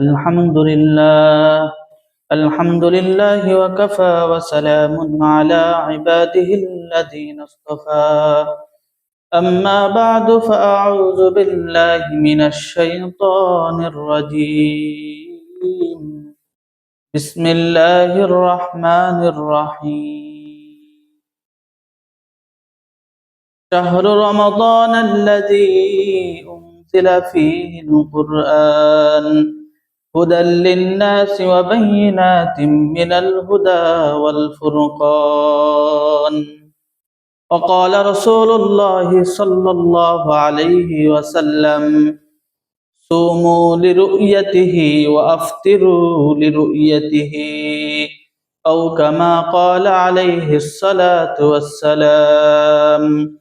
الحمد لله. الحمد لله وكفى وسلام على عباده الذين اصطفى. أما بعد فأعوذ بالله من الشيطان الرجيم. بسم الله الرحمن الرحيم. شهر رمضان الذي أنزل فيه القرآن. هدى للناس وبينات من الهدى والفرقان. وقال رسول الله صلى الله عليه وسلم صوموا لرؤيته وأفطروا لرؤيته أو كما قال عليه الصلاة والسلام.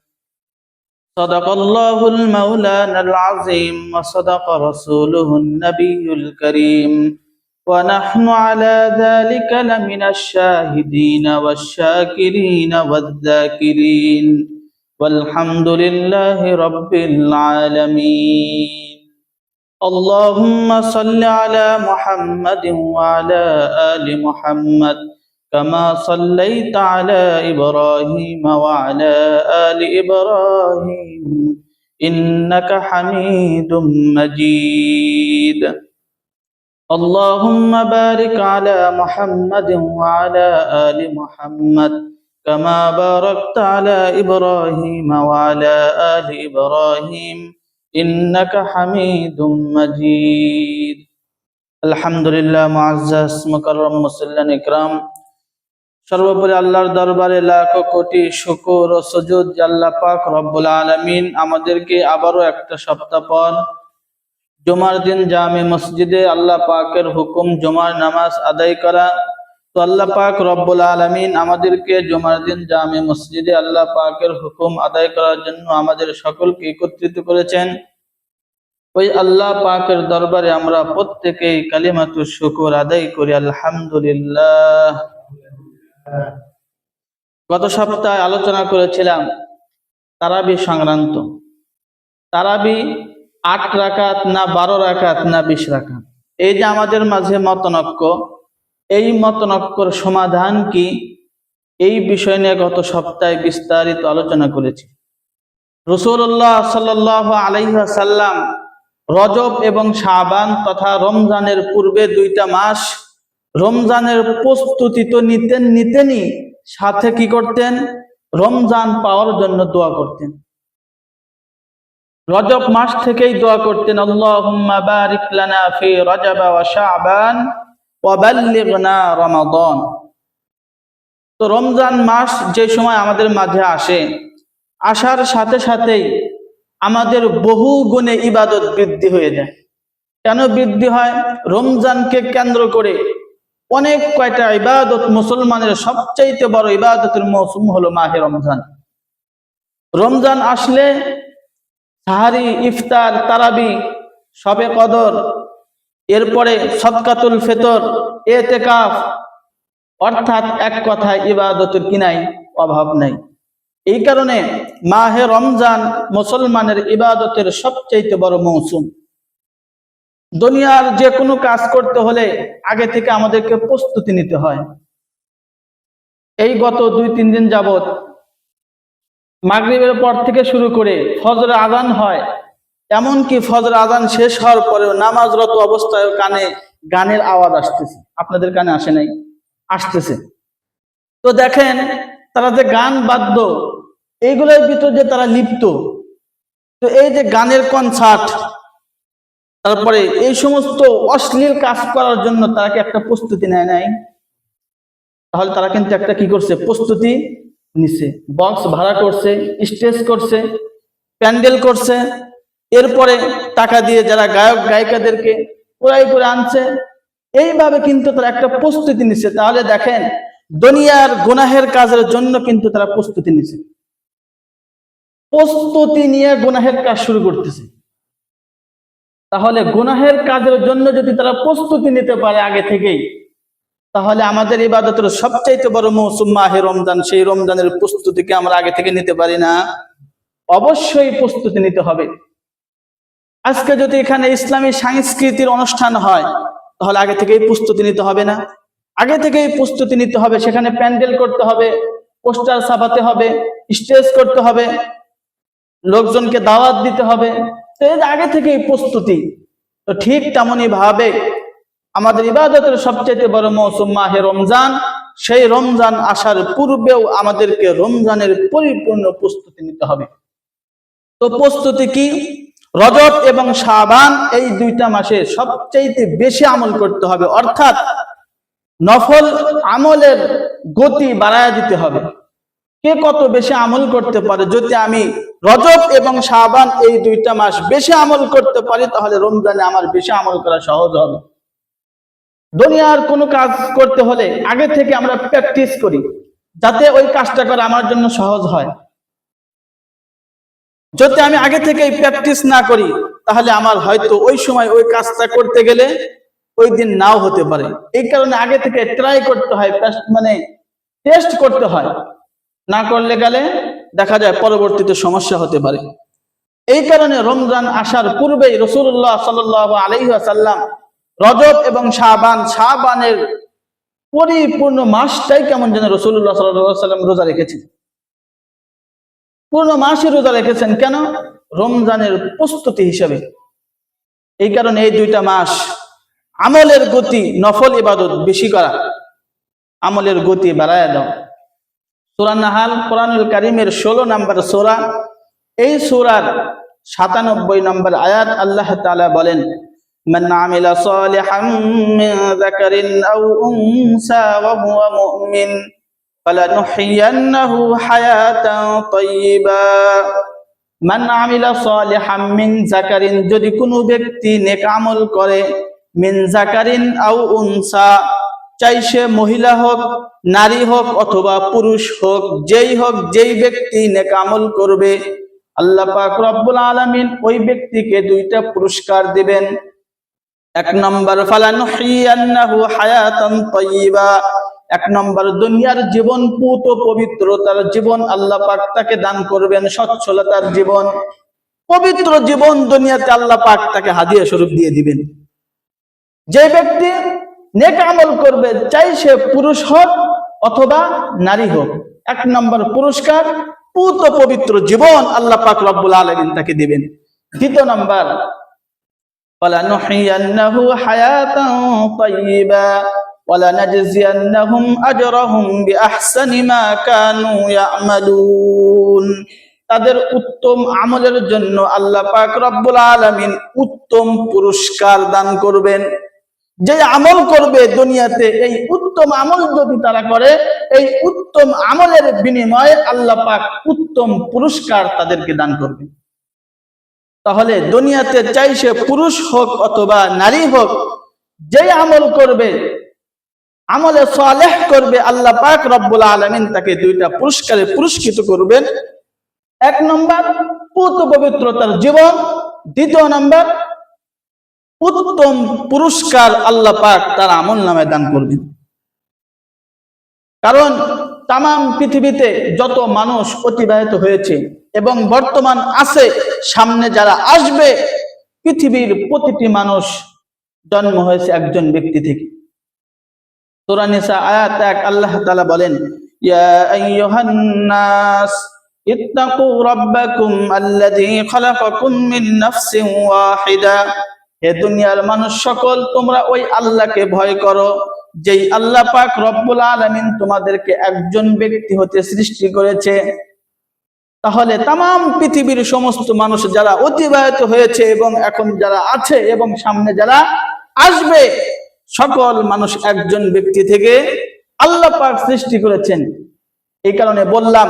صدق الله المولانا العظيم وصدق رسوله النبي الكريم. ونحن على ذلك لمن الشاهدين والشاكرين والذاكرين. والحمد لله رب العالمين. اللهم صل على محمد وعلى آل محمد. كما صليت على إبراهيم وعلى آل إبراهيم إنك حميد مجيد. اللهم بارك على محمد وعلى آل محمد كما باركت على إبراهيم وعلى آل إبراهيم إنك حميد مجيد. الحمد لله معزز مكرم مسلم إكرام সর্বোপরি আল্লাহর দরবারে লাখ কোটি শুকুর ও সুজুদ আল্লাহ পাক রব্বুল আলামিন আমাদেরকে আবারও একটা সপ্তাহ পর জুমার দিন জামে মসজিদে আল্লাহ পাকের হুকুম জুমার নামাজ আদায় করা। তো আল্লাহ পাক রব্বুল আলামিন আমাদেরকে জুমার দিন জামে মসজিদে আল্লাহ পাকের হুকুম আদায় করার জন্য আমাদের সকলকে একত্রিত করেছেন। ওই আল্লাহ পাকের দরবারে আমরা প্রত্যেকেই কালিমাতু শুকুর আদায় করি, আলহামদুলিল্লাহ। গত সপ্তাহে আলোচনা করেছিলাম তারাবি সংক্রান্ত। তারাবি আট রাকাত না বারো রাকাত না বিশ রাকাত। এই যে আমাদের মাঝে মতনক্য এই মতনক্যর সমাধান কি? এই বিষয় নিয়ে গত সপ্তাহে বিস্তারিত আলোচনা করেছি। রসুল্লাহ সাল্লাহ আলাইসাল্লাম রজব এবং শাবান তথা রমজানের পূর্বে দুইটা মাস রমজানের প্রস্তুতি তো নিতেন নিতেনই, সাথে কি করতেন? রমজান পাওয়ার জন্য দোয়া করতেন। রজব মাস থেকেই দোয়া করতেন, আল্লাহুম্মা বারিক লানা ফি রজব ওয়া শাবান ওয়া তো রমজান মাস যে সময় আমাদের মাঝে আসে, আসার সাথে সাথেই আমাদের বহু গুণে ইবাদত বৃদ্ধি হয়ে যায়। কেন বৃদ্ধি হয়? রমজানকে কেন্দ্র করে অনেক কয়টা ইবাদত মুসলমানের সবচাইতে বড় ইবাদতের মৌসুম হলো মাহে রমজান। রমজান আসলে সাহারি, ইফতার, তারাবি, সবে কদর, এরপরে সৎকাতুল ফেতর, এতেকাফ, অর্থাৎ এক কথায় ইবাদতের কিনাই অভাব নাই। এই কারণে মাহে রমজান মুসলমানের ইবাদতের সবচাইতে বড় মৌসুম। দুনিয়ার যে কোনো কাজ করতে হলে আগে থেকে আমাদেরকে প্রস্তুতি নিতে হয়। এই গত দুই, তিন দিন যাবত মাগরিবের পর থেকে শুরু করে ফজর আজান হয়। এমনকি ফজর আজান শেষ হওয়ার পরেও নামাজরত অবস্থায় কানে গানের আওয়াজ আসতেছে। আপনাদের কানে আসে নাই? আসতেছে। তো দেখেন, তারা যে গান বাদ্য, এইগুলোর ভিতর যে তারা লিপ্ত। তো এই যে গানের কনসার্ট তারপরে এই সমস্ত অশ্লীল কাজ করার জন্য তারা একটা প্রস্তুতি নেয় নাই। তাহলে তারা কিন্তু একটা কি করছে? প্রস্তুতি নিছে। বক্স ভাড়া করছে, স্টেজ করছে, প্যান্ডেল করছে। এরপরে টাকা দিয়ে যারা গায়ক, গায়িকাদেরকে ক্রয় করে আনছে, এইভাবে কিন্তু তারা একটা প্রস্তুতি নিচ্ছে তাহলে দেখেন, দুনিয়ার গুনাহের কাজের জন্য কিন্তু তারা প্রস্তুতি নিছে। প্রস্তুতি নিয়ে গুনাহের কাজ শুরু করতেছে। তাহলে গুনাহের কাজের জন্য যদি তারা প্রস্তুতি নিতে পারে আগে থেকেই, তাহলে আমাদের ইবাদতের সবচাইতে বড় মৌসুম মাহে রমজান। সেই রমজানের প্রস্তুতিকে আমরা আগে থেকে নিতে পারি না। অবশ্যই প্রস্তুতি নিতে হবে। আজকে যদি এখানে ইসলামী সংস্কৃতির অনুষ্ঠান হয়, তাহলে আগে থেকেই প্রস্তুতি নিতে হবে না। আগে থেকেই প্রস্তুতি নিতে হবে, সেখানে প্যান্ডেল করতে হবে, পোস্টার ছাপাতে হবে, স্টেজ করতে হবে, লোকজনকে দাওয়াত দিতে হবে এর আগে থেকেই প্রস্তুতি। তো ঠিক তেমনই ভাবে আমাদের ইবাদতের সবচেয়ে বড় মৌসুম মাহে রমজান। সেই রমজান আসার পূর্বেও আমাদেরকে রমজানের পরিপূর্ণ প্রস্তুতি নিতে হবে। তো প্রস্তুতি কি? রজত এবং সাবান এই দুইটা মাসে সবচেয়ে বেশি আমল করতে হবে। অর্থাৎ নফল আমলের গতি বাড়ায় দিতে হবে। কে কত বেশি আমল করতে পারে? যদি আমি রজব এবং শাবান এই দুইটা মাস বেশি আমল করতে পারি, তাহলে রমজানে আমার বেশি আমল করা সহজ হবে। দুনিয়ার কোনো কাজ করতে হলে আগে থেকে আমরা প্র্যাকটিস করি, যাতে ওই কাজটা করা আমার জন্য সহজ হয়। যদি আমি আগে থেকে প্র্যাকটিস না করি, তাহলে আমার হয়তো ওই সময় ওই কাজটা করতে গেলে ওই দিন নাও হতে পারে। এই কারণে আগে থেকে ট্রাই করতে হয় মানে টেস্ট করতে হয়। না করলে গেলে দেখা যায় পরবর্তীতে সমস্যা হতে পারে। এই কারণে রমজান আসার পূর্বেই রসুল্লাহ সাল আলাইসাল্লাম রজব এবং শাহবান শাহবানের পরিপূর্ণ মাসটাই কেমন যেন রসুল্লাহ সাল্লাম রোজা রেখেছেন। পূর্ণ মাসই রোজা রেখেছেন কেন? রমজানের প্রস্তুতি হিসেবে। এই কারণে এই দুইটা মাস আমলের গতি, নফল ইবাদত বেশি করা, আমলের গতি বাড়ায় দাও সুরা নাহাল কোরআনুল কারিমের ষোলো নম্বর সোরা এই সুরার সাতানব্বই নম্বর আয়াত আল্লাহ তাআলা বলেন من عمل صالحا من ذكر أو أنثى وهو مؤمن فلنحيينه حياة طيبة মান আমিলা সালিহাম মিন জাকারিন যদি কোনো ব্যক্তি নেক আমল করে মিন জাকারিন আও উনসা চাই সে মহিলা হোক, নারী হোক অথবা পুরুষ হোক, যেই হোক, যেই ব্যক্তি নেকামল করবে, আল্লাহ পাক রব্বুল আলামিন ওই ব্যক্তিকে দুইটা পুরস্কার দিবেন। এক নম্বর এক নম্বর, দুনিয়ার জীবন পুত পবিত্রতার জীবন, আল্লাহ পাক তাকে দান করবেন সচ্ছলতার জীবন। পবিত্র জীবন দুনিয়াতে আল্লাহ পাক তাকে হাদিয়া স্বরূপ দিয়ে দিবেন। যে ব্যক্তি নেক আমল করবে, চাই সে পুরুষ হোক অথবা নারী হোক। এক নম্বর পুরস্কার, পুত পবিত্র জীবন আল্লাহ পাক রব্বুল আলমিন তাকে দিবেন। দ্বিতীয় নম্বর তাদের উত্তম আমলের জন্য আল্লাহ পাক রব্বুল আলমিন উত্তম পুরস্কার দান করবেন। যে আমল করবে দুনিয়াতে, এই উত্তম আমল যদি তারা করে, এই উত্তম আমলের বিনিময়ে আল্লাহ পাক উত্তম পুরস্কার তাদেরকে দান করবে। তাহলে দুনিয়াতে চাই সে পুরুষ হোক অথবা নারী হোক যে আমল করবে, আমলে সালেহ করবে, আল্লাহ পাক রব্বুল আলামিন তাকে দুইটা পুরস্কারে পুরস্কৃত করবেন। এক নম্বর, পুত পবিত্রতার জীবন। দ্বিতীয় নম্বর উত্তম পুরস্কার আল্লাহ পাক তার আমল নামে দান করবেন। কারণ তাম পৃথিবীতে যত মানুষ অতিবাহিত হয়েছে এবং বর্তমান আছে, সামনে যারা আসবে, পৃথিবীর প্রতিটি মানুষ জন্ম হয়েছে একজন ব্যক্তি থেকে। সূরা নিসা আয়াত এক আল্লাহ তাআলা বলেন ইত্তাকু রাব্বাকুম হে দুনিয়ার মানুষ সকল, তোমরা ওই আল্লাহকে ভয় করো, যেই আল্লাহ পাক রব্বুল আলামিন তোমাদেরকে একজন ব্যক্তি হতে সৃষ্টি করেছে। তাহলে তাম পৃথিবীর সমস্ত মানুষ যারা অতিবাহিত হয়েছে এবং এখন যারা আছে এবং সামনে যারা আসবে, সকল মানুষ একজন ব্যক্তি থেকে আল্লাহ পাক সৃষ্টি করেছেন। এই কারণে বললাম,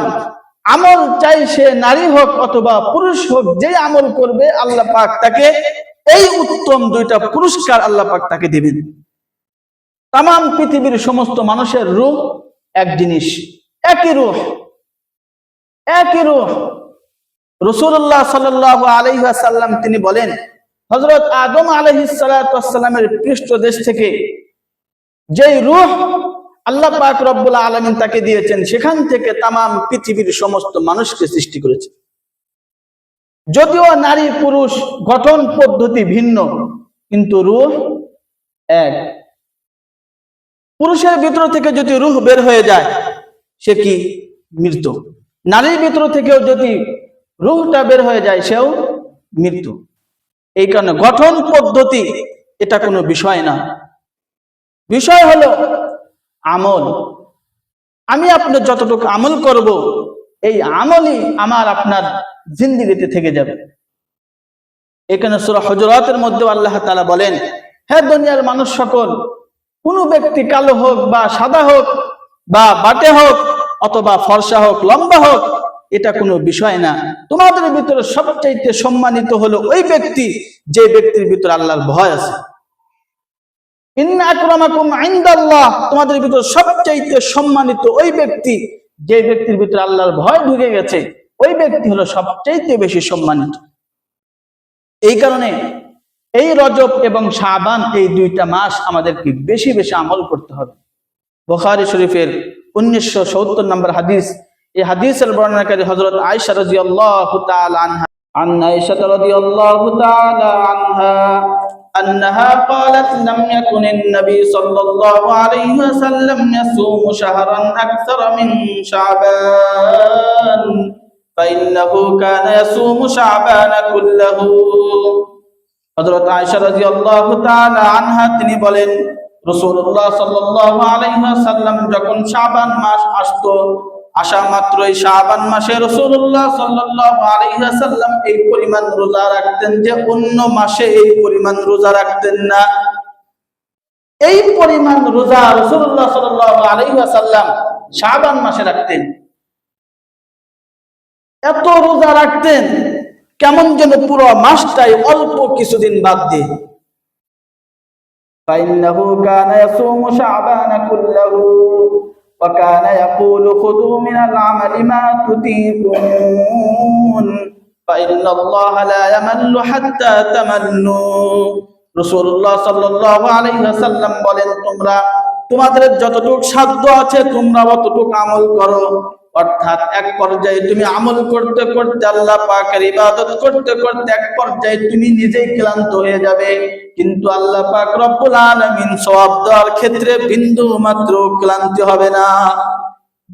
আমল চাই সে নারী হোক অথবা পুরুষ হোক, যে আমল করবে, আল্লাহ পাক তাকে এই উত্তম দুইটা পুরস্কার আল্লাহ পাক তাকে দিবেন। তাম পৃথিবীর সমস্ত মানুষের রূপ এক জিনিস, একই রূপ, একই রূহ রসুল্লাহ সাল্লাহ আলহাসাল্লাম তিনি বলেন হজরত আদম আলহিসালামের পৃষ্ঠ দেশ থেকে যেই রূহ আল্লাহ পাক রব্বুল আলমিন তাকে দিয়েছেন, সেখান থেকে তাম পৃথিবীর সমস্ত মানুষকে সৃষ্টি করেছে। যদিও নারী পুরুষ গঠন পদ্ধতি ভিন্ন, কিন্তু রুহ এক। পুরুষের ভিতর থেকে যদি রুহ বের হয়ে যায়, সে কি মৃত্যু নারীর ভিতর থেকেও যদি রুহটা বের হয়ে যায়, সেও মৃত্যু এই কারণে গঠন পদ্ধতি এটা কোনো বিষয় না। বিষয় হলো আমল। আমি আপনার যতটুকু আমল করব, এই আমলই আমার আপনার জিন্দিগিতে থেকে যাবে। এখানে সুরা হজরতের মধ্যে আল্লাহ তালা বলেন হ্যাঁ দুনিয়ার মানুষ সকল, কোনো ব্যক্তি কালো হোক বা সাদা হোক বা বাটে হোক অথবা ফর্সা হোক, লম্বা হোক, এটা কোনো বিষয় না। তোমাদের ভিতরে সবচাইতে সম্মানিত হলো ওই ব্যক্তি যে ব্যক্তির ভিতরে আল্লাহর ভয় আছে। তোমাদের ভিতর সবচাইতে সম্মানিত ওই ব্যক্তি যে ব্যক্তির ভিতরে আল্লাহর ভয় ঢুকে গেছে। ওই ব্যক্তি হলো সবচাইতে বেশি সম্মানিত এই কারণে এই রজব এবং শাবান এই দুইটা মাস আমাদেরকে বেশি বেশি আমল করতে হবে বুখারী শরীফের উনিশশো সত্তর নম্বর হাদিস এই হাদিসের বর্ণনাকারী হজরত আয়সা রাদিয়াল্লাহু তাআলা আনহা عن عائشة رضي الله تعالى عنها أنها قالت لم يكن النبي صلى الله عليه وسلم يصوم شهرا أكثر من شعبان فإنه كان يصوم شعبان كله হযরত আয়েশা রাদিয়াল্লাহু তাআলা আনহা তিনি বলেন রাসূলুল্লাহ সাল্লাল্লাহু আলাইহি ওয়াসাল্লাম যখন শাবান মাস আসতো আসা মাত্রই শাবান মাসে রাসূলুল্লাহ সাল্লাল্লাহু আলাইহি ওয়াসাল্লাম এই পরিমাণ রোজা রাখতেন যে অন্য মাসে এই পরিমাণ রোজা রাখতেন না এই পরিমাণ রোজা রাসূলুল্লাহ সাল্লাল্লাহু আলাইহি ওয়াসাল্লাম শাবান মাসে রাখতেন এত রোজা রাখতেন কেমন যেন পুরো মাসটাই অল্প কিছুদিন বাদ দিয়ে فإنه كان يصوم شعبان كله وكان يقول خذوا من العمل ما تطيقون فإن الله لا يمل حتى تملوا রসুল্লাহ সাল্লাহ আলাইসাল্লাম বলেন তোমরা তোমাদের যতটুক সাধ্য আছে তোমরা অতটুক আমল করো অর্থাৎ এক পর্যায়ে তুমি আমল করতে করতে আল্লাহ পাকের ইবাদত করতে করতে এক পর্যায়ে তুমি নিজেই ক্লান্ত হয়ে যাবে। কিন্তু আল্লাহ পাক রব্বুল আলামিন সওয়াব দেওয়ার ক্ষেত্রে বিন্দু মাত্র ক্লান্তি হবে না।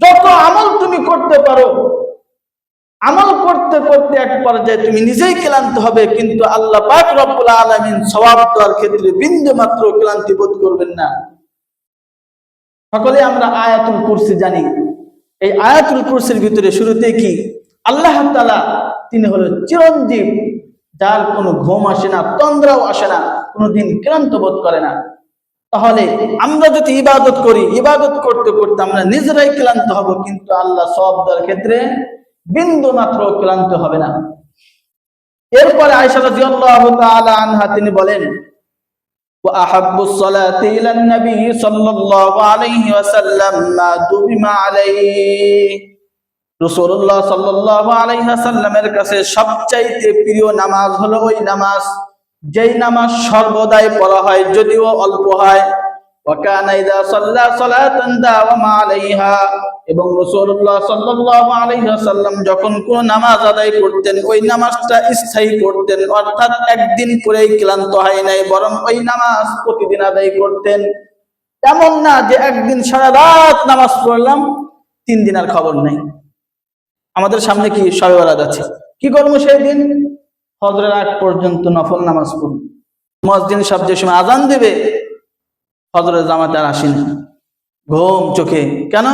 যত আমল তুমি করতে পারো, আমল করতে করতে এক পর্যায়ে তুমি নিজেই ক্লান্ত হবে, কিন্তু আল্লাহ পাক রব্বুল আলামিন সওয়াব দেওয়ার ক্ষেত্রে বিন্দু মাত্র ক্লান্তি বোধ করবেন না। সকলে আমরা আয়াতুল কুরসি জানি। এই আয়াতুল কুরসির ভিতরে শুরুতে কি? আল্লাহ তাআলা তিনি হলো চিরঞ্জীব, যার কোনো ঘুম আসে না, তন্দ্রাও আসে না, কোনোদিন ক্লান্ত বোধ করে না। তাহলে আমরা যদি ইবাদত করি, ইবাদত করতে করতে আমরা নিজেরাই ক্লান্ত হব, কিন্তু আল্লাহ সব দেওয়ার ক্ষেত্রে বিন্দু মাত্র ক্লান্ত হবে না। এরপরে আয়সা রাদিয়াল্লাহু তাআলা আনহা তিনি বলেন وأحب الصلاة إلى النبي صلى الله عليه وسلم ما دبم عليه রসুল্লাহ সাল্লাহ আলাইহাসাল্লামের কাছে সবচাইতে প্রিয় নামাজ হলো ওই নামাজ যেই নামাজ সর্বদাই পড়া হয় যদিও অল্প হয় وكان إذا صلى صلاة داوم عليها এবং রাসূলুল্লাহ সাল্লাল্লাহু আলাইহি ওয়াসাল্লাম যখন কোন নামাজ আদায় করতেন ওই নামাজটা স্থায়ী করতেন অর্থাৎ একদিন পরেই ক্লান্ত হয় নাই বরং ওই নামাজ প্রতিদিন আদায় করতেন এমন না যে একদিন সারা রাত নামাজ পড়লাম তিন দিন আর খবর নেই আমাদের সামনে কি সবে বেলা যাচ্ছে কি করবো সেই দিন ফজরের আগ পর্যন্ত নফল নামাজ পড়ব মসজিদ সব যে সময় আজান দেবে ফজরের জামাতে আর আসেনি। ঘুম চোখে। কেন?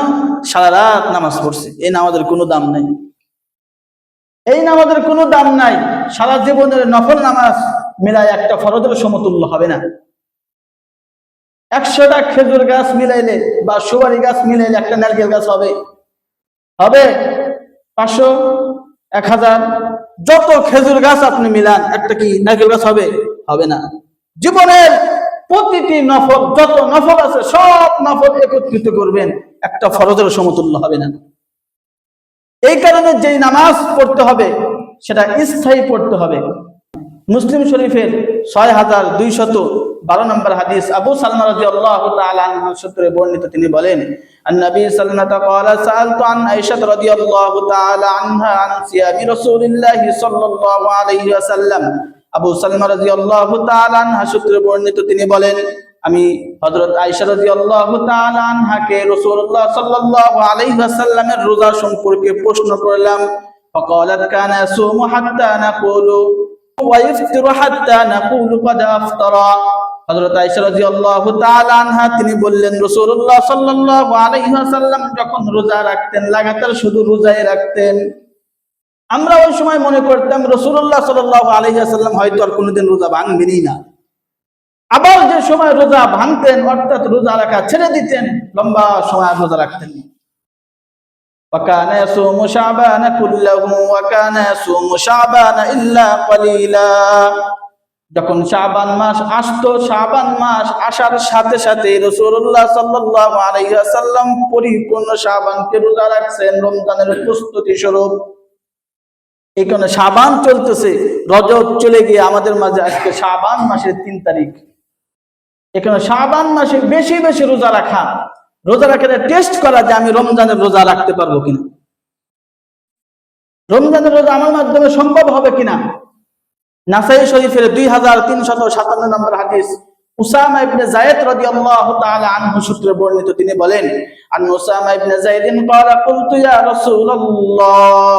সারা রাত নামাজ পড়ছে। এই নামাজের কোনো দাম নাই। এই নামাজের কোনো দাম নাই। সারা জীবনের নফল নামাজ মিলায় একটা ফরজের সমতুল্য হবে না। একশোটা খেজুর গাছ মিলাইলে বা সুপারি গাছ মিলাইলে একটা নারকেল গাছ হবে। হবে পাঁচশো, এক হাজার। যত খেজুর গাছ আপনি মিলান, একটা কি নারকেল গাছ হবে? হবে না। জীবনের প্রতিটি নফল যত নফল আছে সব নফল একত্রিত করবেন একটা ফরজের সমতুল্য হবে না এই কারণে যেই নামাজ পড়তে হবে সেটা স্থায়ী পড়তে হবে মুসলিম শরীফের ছয় হাজার দুইশত বারো নম্বর হাদিস আবু সালমা রাজি আল্লাহ সূত্রে বর্ণিত তিনি বলেন النبي صلى الله عليه وسلم قال سألت عن عائشة رضي الله تعالى عنها عن صيام رسول الله صلى الله عليه وسلم আবু সালমা রাদিয়াল্লাহু তাআলা আনহা সূত্রে বর্ণিত তিনি বলেন আমি হযরত আয়েশা রাদিয়াল্লাহু তাআলা আনহাকে রাসূলুল্লাহ সাল্লাল্লাহু আলাইহি ওয়াসাল্লামের রোজা সম্পর্কে প্রশ্ন করলাম فقالت كان يصوم حتى نقول ويفطر حتى نقول قد افطر হযরত আয়েশা রাদিয়াল্লাহু তাআলা আনহা তিনি বললেন রাসূলুল্লাহ সাল্লাল্লাহু আলাইহি ওয়াসাল্লাম যখন রোজা রাখতেন লাগাতার শুধু রোজাই রাখতেন আমরা ওই সময় মনে করতাম রাসূলুল্লাহ সাল্লাল্লাহু আলাইহি ওয়াসাল্লাম হয়তো আর কোনোদিন রোজা ভাঙবেনই না আবার যে সময় রোজা ভাঙতেন অর্থাৎ রোজা রাখা ছেড়ে দিতেন লম্বা সময় আর রোজা রাখতেন না। وكان يصوم شعبان كله وكان يصوم شعبان إلا قليلا যখন শাবান মাস আসতো শাবান মাস আসার সাথে সাথে রাসূলুল্লাহ সাল্লাল্লাহু আলাইহি ওয়াসাল্লাম পরিপূর্ণ শাবানকে রোজা রাখছেন রমজানের প্রস্তুতি স্বরূপ এই কারণে শাবান চলতেছে। রজব চলে গিয়ে আমাদের মাঝে আজকে শাবান মাসের তিন তারিখ। এখানে শাবান মাসে বেশি বেশি রোজা রাখা। রোজা রাখে টেস্ট করা যে আমি রমজানের রোজা রাখতে পারব কিনা। রমজানের রোজা আমার মাধ্যমে সম্ভব হবে কিনা? নাসাই শরীফের দুই হাজার তিনশত সাতান্ন নম্বর হাদিস। উসামা ইবনে জায়েদ রাদিয়াল্লাহু তাআলা আনহু সূত্রে বর্ণিত, তিনি বলেন, আন উসামা ইবনে জায়েদিন ক্বালা কুলতু ইয়া রাসূলুল্লাহ।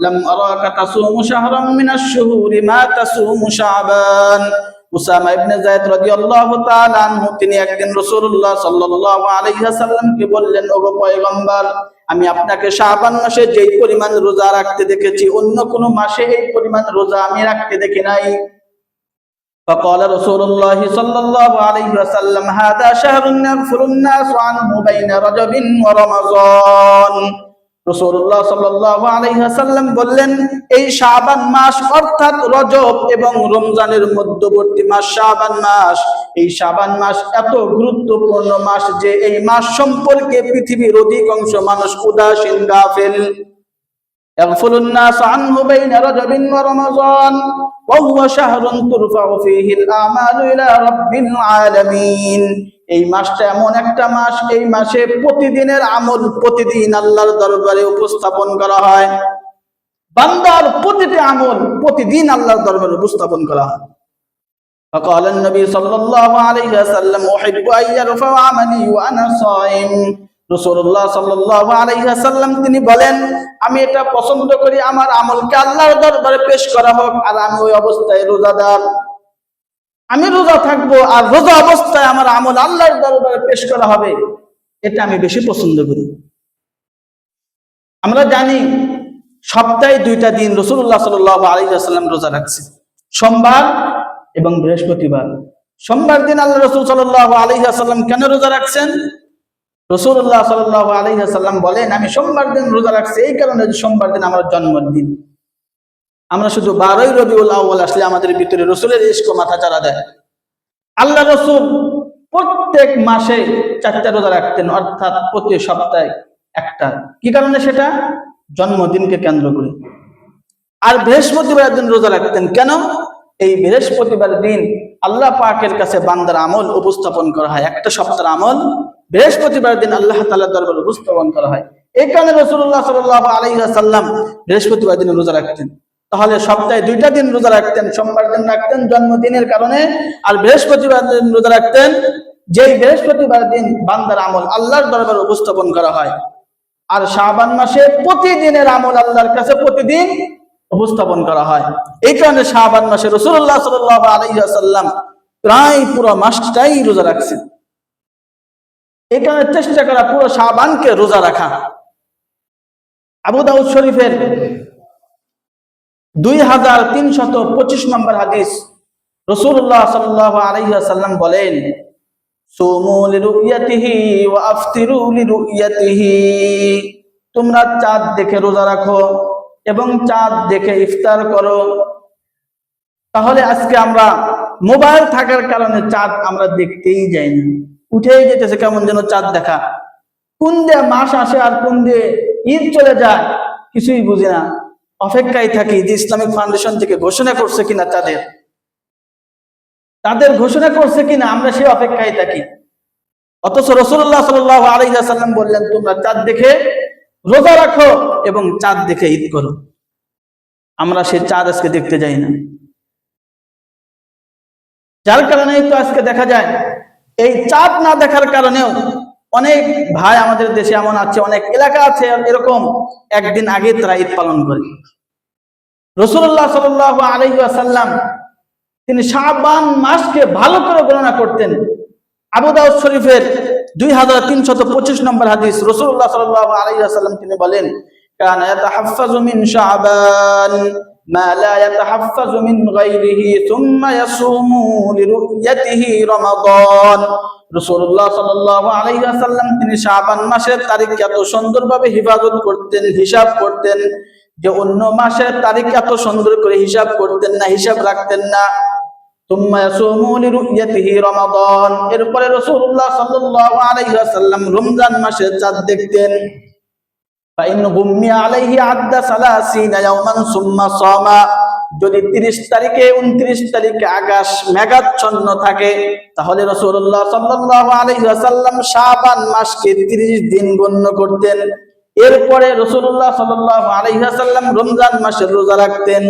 লাম আরাকা তাসুমু শাহরাম মিনাশ শুহুরি মা তাসুমু শাবান উসামা ইবনে যায়েদ রাদিয়াল্লাহু তাআলা আনহু তিনি একদিন রাসূলুল্লাহ সাল্লাল্লাহু আলাইহি ওয়াসাল্লামকে বললেন ওগো পয়গম্বর আমি আপনাকে শাবান মাসে যেই পরিমাণ রোজা রাখতে দেখেছি অন্য কোন মাসে এই পরিমাণ রোজা আমি রাখতে দেখি নাই فقال رسول الله صلى الله عليه وسلم هذا شهر يغفر الناس عنه بين رجب ورمضان রাসূলুল্লাহ সাল্লাহ আলাইহি ওয়াসাল্লাম বললেন, এই শাহবান মাস অর্থাৎ রজব এবং রমজানের মধ্যবর্তী মাস শাহবান মাস। এই শাবান মাস এত গুরুত্বপূর্ণ মাস যে এই মাস সম্পর্কে পৃথিবীর অধিকাংশ মানুষ উদাসীন, গাফেল। يغفل الناس عنه بين رجب ورمضان وهو شهر ترفع فيه الأعمال إلى رب العالمين এই মাসটা এমন একটা মাস এই মাসে প্রতিদিনের আমল প্রতিদিন আল্লাহর দরবারে উপস্থাপন করা হয় বান্দার প্রতিটি আমল প্রতিদিন আল্লাহর দরবারে উপস্থাপন করা হয় فقال النبي صلى الله عليه وسلم أحب أن يرفع عملي وأنا صائم রাসূলুল্লাহ সাল্লাল্লাহু আলাইহি ওয়াসাল্লাম তিনি বলেন, আমি এটা পছন্দ করি, আমার আমলকে আল্লাহর দরবারে পেশ করা হোক, আর আমি ওই অবস্থায় রোজাদার। আমি রোজা থাকব, আর রোজা অবস্থায় আমার আমল আল্লাহর দরবারে পেশ করা হবে, এটা আমি বেশি পছন্দ করি। আমরা জানি, সপ্তাহে দুইটা দিন রসুল্লাহ সাল্লাহ আলাইসাল্লাম রোজা রাখছে। সোমবার এবং বৃহস্পতিবার। সোমবার দিন আল্লাহ রসুল সাল্লাহ আলাইসাল্লাম কেন রোজা রাখছেন? রসুল্লাহ সাল্লাহ আলাইসাল্লাম বলেন, আমি সোমবার দিন রোজা রাখছি, এই কারণে যে সোমবার দিন আমার জন্মদিন। আমরা শুধু বারোই রবিউল আউ্বাল আসলে আমাদের ভিতরে রসুলের ইস্ক মাথা চারা দেয়। আল্লাহ রসুল প্রত্যেক মাসে চারটা রোজা রাখতেন, অর্থাৎ প্রতি সপ্তাহে একটা। কি কারণে সেটা? জন্মদিনকে কেন্দ্র করে। আর বৃহস্পতিবার দিন রোজা রাখতেন কেন? এই বৃহস্পতিবার দিন আল্লাহ পাকের কাছে বান্দার আমল উপস্থাপন করা হয়। একটা সপ্তাহের আমল, বৃহস্পতিবার দিন আল্লাহ তাল্লাহ দরবার উপস্থাপন করা হয়। এই কারণে রসুল্লাহ সাল্লাহ আলাইসাল্লাম বৃহস্পতিবার দিন রোজা রাখতেন। তাহলে সপ্তাহে দুইটা দিন রোজা রাখতেন, সোমবার দিন রাখতেন, জন্মদিনের কারণে। আর বৃহস্পতিবার দিন রোজা রাখতেন, যেই বৃহস্পতিবার দিন বান্দার আমল আল্লাহর দরবার উপস্থাপন করা হয়। আর শাহবান মাসে প্রতিদিনের আমল আল্লাহর কাছে প্রতিদিন উপস্থাপন করা হয়। এই কারণে শাবান মাসে রসুল্লাহ সাল্লাহ আলাইসাল্লাম প্রায় পুরো মাসটাই রোজা রাখছেন। এই কারণে চেষ্টা করা পুরো শাবানকে রোজা রাখা। আবু দাউদ শরীফের দুই হাজার তিনশত পঁচিশ নম্বর হাদিস রসুল্লাহ সাল্লাহ আলাইসাল্লাম বলেন তোমরা চাঁদ দেখে রোজা রাখো এবং চাঁদ দেখে ইফতার করো। তাহলে আজকে আমরা মোবাইল থাকার কারণে চাঁদ আমরা দেখতেই যাই না উঠেই যেতেছে কেমন যেন চাঁদ দেখা। কোন দিয়ে মাস আসে আর কোন দিয়ে ঈদ চলে যায় কিছুই বুঝি না। অপেক্ষায় থাকি যে ইসলামিক ফাউন্ডেশন থেকে ঘোষণা করছে কিনা তাদের। তাদের ঘোষণা করছে কিনা আমরা সেই অপেক্ষায় থাকি। অথচ রসুল্লাহ সাল আলাইসাল্লাম বললেন, তোমরা চাঁদ দেখে রোজা রাখো এবং চাঁদ দেখে ঈদ করো। আমরা সে চাঁদ আজকে দেখতে যাই না। যার কারণে তো আজকে দেখা যায়, এই চাঁদ না দেখার কারণেও অনেক ভাই আমাদের দেশে এমন আছে, অনেক এলাকা আছে, এরকম একদিন আগে তারা ঈদ পালন করে। রসুল্লাহ সাল আলহি আসাল্লাম তিনি শাহবান মাসকে ভালো করে গণনা করতেন। আবু দাউদ শরীফের দুই হাজার তিনশত পঁচিশ নম্বর হাদিস রসুল্লাহ সাল আলহি আসাল্লাম তিনি বলেন كان يتحفظ من شعبان ما لا يتحفظ من غيره ثم يصوم لرؤيته رمضان রসুল্লাহ সাল্লাহ আলাইসাল্লাম তিনি শাবান মাসের তারিখ এত সুন্দরভাবে হিফাজত করতেন হিসাব করতেন যে অন্য মাসের তারিখ এত সুন্দর করে হিসাব করতেন না হিসাব রাখতেন না এরপরে রসুল্লাহ সাল্লাম তিরিশ তারিখে উনত্রিশ তারিখে আকাশ মেঘাচ্ছন্ন থাকে, তাহলে রসুল্লাহ সাল্লাম শাহবান মাসকে তিরিশ দিন গণ্য করতেন। এরপরে রসুল্লাহ সাল্লাহ আলহিহাসাল্লাম রমজান মাসের রোজা রাখতেন।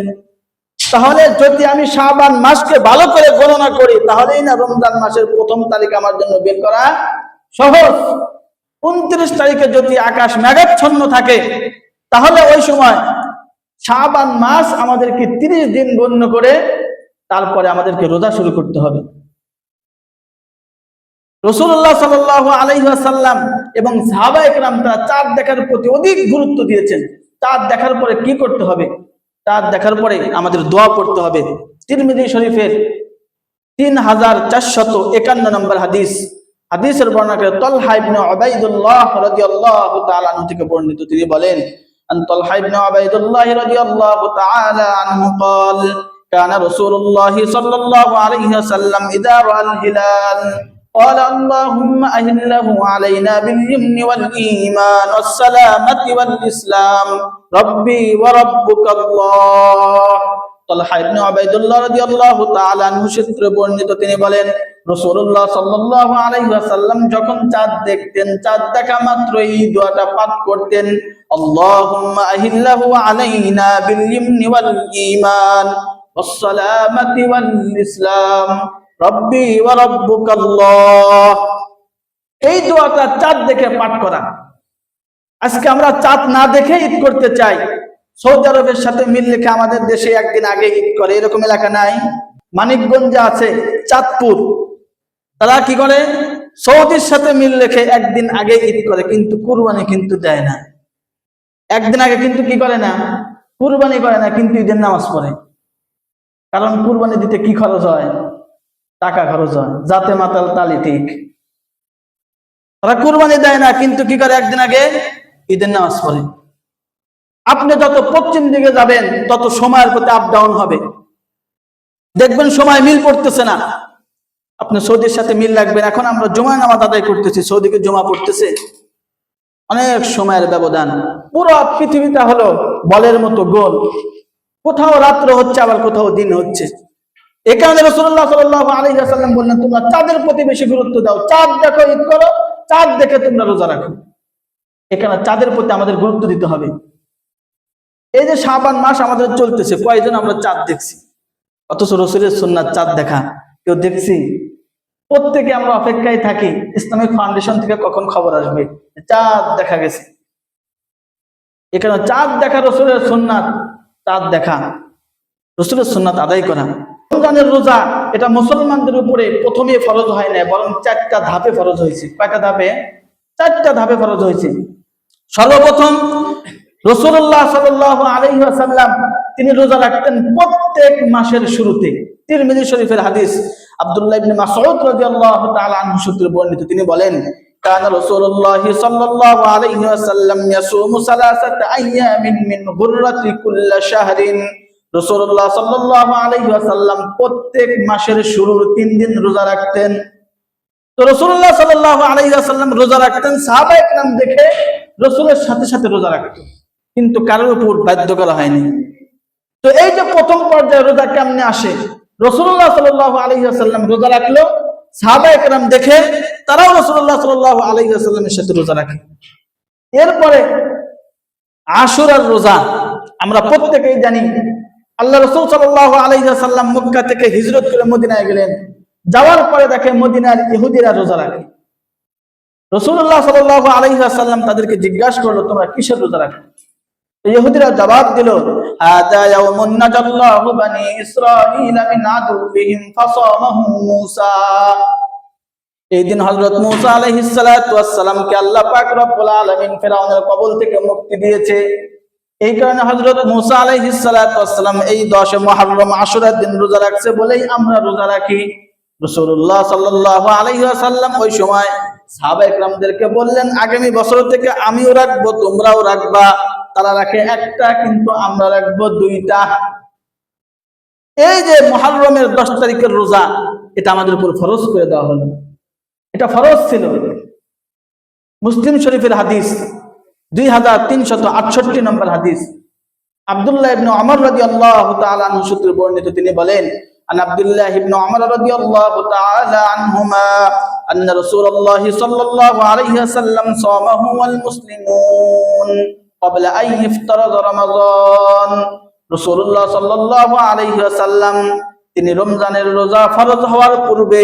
তাহলে যদি আমি শাবান মাসকে ভালো করে গণনা করি, তাহলেই না রমজান মাসের প্রথম তারিখ আমার জন্য বের করা সহজ। উনত্রিশ তারিখে যদি আকাশ মেঘাচ্ছন্ন থাকে, তাহলে ওই সময় শাবান মাস আমাদেরকে তিরিশ দিন গণ্য করে তারপরে আমাদেরকে রোজা শুরু করতে হবে। রসুল্লাহ সাল আলাইসাল্লাম এবং সাহাবা একরাম তারা চাঁদ দেখার প্রতি অধিক গুরুত্ব দিয়েছেন। চাঁদ দেখার পরে কি করতে হবে? চাঁদ দেখার পরে আমাদের দোয়া পড়তে হবে তিরমিদি শরীফের তিন হাজার চারশত একান্ন নম্বর হাদিস হাদিসের বর্ণনা করে তলহা ইবনে উবাইদুল্লাহ রাদিয়াল্লাহু তাআলা আনহু থেকে বর্ণিত তিনি বলেন আন তলহা ইবনে উবাইদুল্লাহ রাদিয়াল্লাহু তাআলা আনহু قال كان رسول الله صلى الله عليه وسلم إذا رأى الهلال قال اللهم أهله علينا باليمن والإيمان والسلامة والإسلام ربي وربك الله তালহা ইবনে উবাইদুল্লাহ রাদিয়াল্লাহু তাআলা আনহু সূত্রে বর্ণিত তিনি বলেন রাসূলুল্লাহ সাল্লাল্লাহু আলাইহি ওয়াসাল্লাম যখন চাঁদ দেখতেন চাঁদ দেখা মাত্র এই দোয়াটা পাঠ করতেন আল্লাহুম্মা আহিল্লাহু আলাইনা বিল ইমনি ওয়াল ঈমান ওয়াস সালামাতি ওয়াল ইসলাম রব্বি এই দোয়াটা চাঁদ দেখে পাঠ করা। আজকে আমরা চাঁদ না দেখে ঈদ করতে চাই। সৌদি আরবের সাথে মিল রেখে আমাদের দেশে একদিন আগে ঈদ করে, এরকম এলাকা নাই। মানিকগঞ্জে আছে চাঁদপুর। তারা কি করে? সৌদির সাথে মিল রেখে একদিন আগে ঈদ করে, কিন্তু কুরবানি কিন্তু দেয় না। একদিন আগে কিন্তু কি করে না? কুরবানি করে না, কিন্তু ঈদের নামাজ পড়ে। কারণ কুরবানি দিতে কি খরচ হয়? টাকা খরচ হয়, যাতে মাতাল তালি ঠিক। তারা কুরবানি দেয় না, কিন্তু কি করে একদিন আগে? ঈদের নামাজ পড়ে। আপনি যত পশ্চিম দিকে যাবেন, তত সময়ের প্রতি আপ ডাউন হবে। দেখবেন সময় মিল পড়তেছে না। আপনি সৌদির সাথে মিল রাখবেন। এখন আমরা জমা নামাজ আদায় করতেছি, সৌদিকে জমা পড়তেছে। অনেক সময়ের ব্যবধান। পুরো পৃথিবীটা হলো বলের মতো গোল। কোথাও রাত্র হচ্ছে, আবার কোথাও দিন হচ্ছে। এ কারণে রসুল্লাহ সাল্লাহ বললেন, তোমরা চাঁদের প্রতি বেশি গুরুত্ব দাও। চাঁদ দেখো, ঈদ করো। চাঁদ দেখে তোমরা রোজা রাখো। এখানে চাঁদের প্রতি আমাদের গুরুত্ব দিতে হবে। এই যে সাবান মাস আমাদের চলতেছে কয়েকজন আমরা চাঁদ দেখছি? অথচ রসুলের সুন্নাত চাঁদ দেখা। কেউ দেখছি? প্রত্যেকে আমরা অপেক্ষায় থাকি, ইসলামিক ফাউন্ডেশন থেকে কখন খবর আসবে? চাঁদ দেখা গেছে। এখানে চাঁদ দেখা রসুলের সুন্নাত, চাঁদ দেখা। রসুলের সুন্নাত আদায় করা। রমজানের রোজা, এটা মুসলমানদের উপরে প্রথমে ফরজ হয় না বরং চারটা ধাপে ফরজ হয়েছে। কয়টা ধাপে? চারটা ধাপে ফরজ হয়েছে। সর্বপ্রথম রসুল্লাহ সাল আলহাসাল্লাম তিনি রোজা রাখতেন প্রত্যেক মাসের শুরুতে। তিরমিজি শরীফের হাদিস, আব্দুল্লাহ মাসউদ তাআলা আনহু সূত্রে বর্ণিত। তিনি বলেন, কানা সাল্লাল্লাহু আলাইহি ওয়াসাল্লাম ইয়াসুমু সালাসাত আইয়ামিন মিন কুল্লা শাহরিন। রসুল্লাহ সাল্লাহ আলাইহি ওয়াসাল্লাম প্রত্যেক মাসের শুরুর তিন দিন রোজা রাখতেন। তো রসুল্লাহ সাল্লাহ আলাইহি ওয়াসাল্লাম রোজা রাখতেন, সাহাবা একরাম দেখে রসুলের সাথে সাথে রোজা রাখতেন কিন্তু কারোর উপর বাধ্য করা হয়নি। তো এই যে প্রথম পর্যায়ে রোজা কেমনে আসে? রসুল্লাহ সাল্লাহ আলহিহাসাল্লাম রোজা রাখল, সাহাবা একরাম দেখে তারাও রসুল্লাহ সাল্লাহ আলহিহাসাল্লামের সাথে রোজা রাখে। এরপরে আশুরার রোজা আমরা প্রত্যেকেই জানি আল্লাহ রসুল সাল্লাহ আলহিহাসাল্লাম মক্কা থেকে হিজরত করে মদিনায় গেলেন। যাওয়ার পরে দেখে মদিনার ইহুদিরা রোজা রাখে। রসুল্লাহ সাল আলহিহাসাল্লাম তাদেরকে জিজ্ঞাসা করল, তোমরা কিসের রোজা রাখো? ইহুদিরা জবাব দিল এই দিন হযরত মূসা আলাইহিস সালাতু ওয়াস সালামকে আল্লাহ পাক রব্বুল আলামিন ফিরাউনের কবল থেকে মুক্তি দিয়েছে। এই কারণে হযরত মূসা আলাইহিস সালাতু এই 10 মুহররম আশুরার দিন রোজা রাখছে বলেই আমরা রোজা রাখি। রাসূলুল্লাহ সাল্লাল্লাহু আলাইহি ওয়াসাল্লাম ওই সময় সাহাবা একরামদেরকে বললেন, আগামী বছর থেকে আমিও রাখব, তোমরাও রাখবা। তারা রাখে একটা, কিন্তু আমরা রাখব দুইটা। এই যে মহারমের দশ তারিখের রোজা, এটা আমাদের উপর ফরজ করে দেওয়া হলো। এটা ফরজ ছিল। মুসলিম শরীফের হাদিস দুই হাজার তিনশত আটষট্টি নম্বর হাদিস আব্দুল্লাহ ইবনে আমর রাদিয়াল্লাহু তাআলা আনহু সূত্রে বর্ণিত তিনি বলেন عن عبد الله بن عمر رضي الله تعالى عنهما أن رسول الله صلى الله عليه وسلم صامه والمسلمون قبل أن يفترض رمضان رسول الله صلى الله عليه وسلم তিনি রমজানের রোজা ফরজ হওয়ার পূর্বে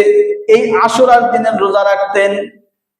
এই আশুরার দিনের রোজা রাখতেন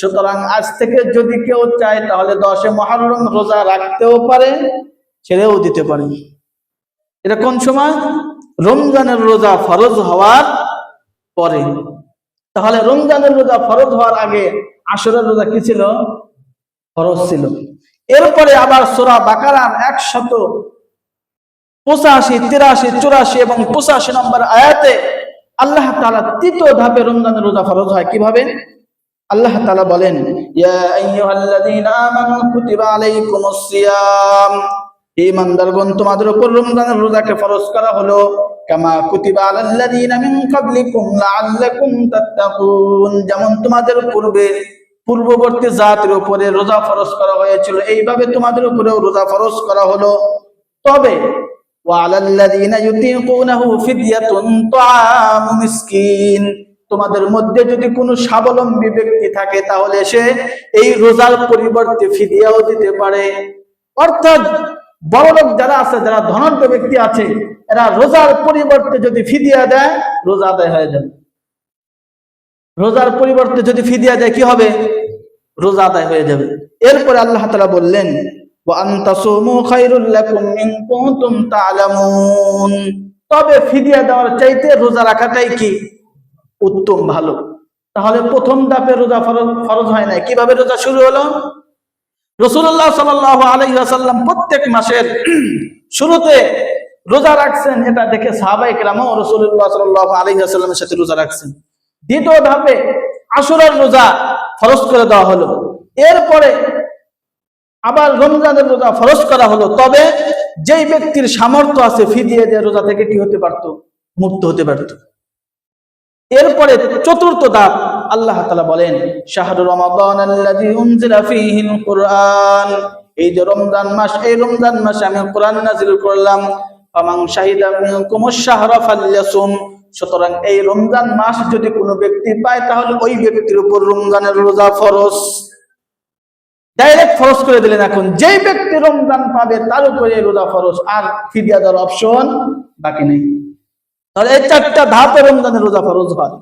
সুতরাং আজ থেকে যদি কেউ চায়, তাহলে দশে মহারম রোজা রাখতেও পারে, ছেড়েও দিতে পারে। এটা কোন সময়? রমজানের রোজা ফরজ হওয়ার পরে। তাহলে রমজানের রোজা ফরজ হওয়ার আগে আসরের রোজা কি ছিল? ফরজ ছিল। এরপরে আবার সোরা বাকারার একশত পঁচাশি, তিরাশি, চুরাশি এবং পঁচাশি নম্বর আয়াতে আল্লাহ তালা তৃতীয় ধাপে রমজানের রোজা ফরজ হয় কীভাবে? আল্লাহ তালা বলেন সিয়াম। ইমানদারগণ, তোমাদের উপর রমজানের রোজাকে ফরজ করা হলো। কামা কুতিবা আলাল্লাযীনা মিন ক্বাবলিকুম লাআল্লাকুম তাত্তাকুন। যেমন তোমাদের পূর্বে, পূর্ববর্তী জাতির উপরে রোজা ফরজ করা হয়েছিল, এইভাবে তোমাদের উপরেও রোজা ফরজ করা হলো। তবে তোমাদের মধ্যে যদি কোনো স্বাবলম্বী ব্যক্তি থাকে, তাহলে সে এই রোজার পরিবর্তে ফিদিয়াও দিতে পারে। অর্থাৎ বড়লোক যারা আছে, যারা ধনাঢ্য ব্যক্তি আছে, এরা রোজার পরিবর্তে যদি ফিদিয়া দেয়, রোজা আদায় হয়ে যাবে। রোজার পরিবর্তে যদি ফিদিয়া দেয়, কি হবে? রোজা আদায় হয়ে যাবে। এরপরে আল্লাহ তালা বললেন তবে ফিদিয়া দেওয়ার চাইতে রোজা রাখাটাই কি উত্তম ভালো? তাহলে প্রথম ধাপে রোজা ফরজ হয় না কীভাবে রোজা শুরু হলো? রসুল্লাহ সাল আলাইসাল্লাম প্রত্যেক মাসের শুরুতে রোজা রাখছেন, এটা দেখে সাহাবাই কেরামও রসুল্লাহ সাল আলাইসাল্লামের সাথে রোজা রাখছেন। দ্বিতীয় ধাপে আসরের রোজা ফরজ করে দেওয়া হলো। এরপরে আবার রমজানের রোজা ফরজ করা হলো, তবে যেই ব্যক্তির সামর্থ্য আছে ফিদিয়ে দিয়ে রোজা থেকে কি হতে পারত? মুক্ত হতে পারত। এরপরে চতুর্থ দাপ আল্লাহ তাআলা বলেন, শাহরু রমাদান আল্লাযী উনজিলা ফীহিল এই যে রমজান মাস, এই রমজান মাসে আমি কোরআন নাযিল করলাম। সুতরাং এই রমজান মাস যদি কোনো ব্যক্তি পায়, তাহলে ওই ব্যক্তির উপর রমজানের রোজা ফরজ। ডাইরেক্ট ফরজ করে দিলেন এখন। যেই ব্যক্তি রমজান পাবে, তার উপরে রোজা ফরজ আর ফিরিয়া দেওয়ার অপশন বাকি নেই। তাহলে এই চারটা ধাপে রমজানের রোজা ফরজ হয়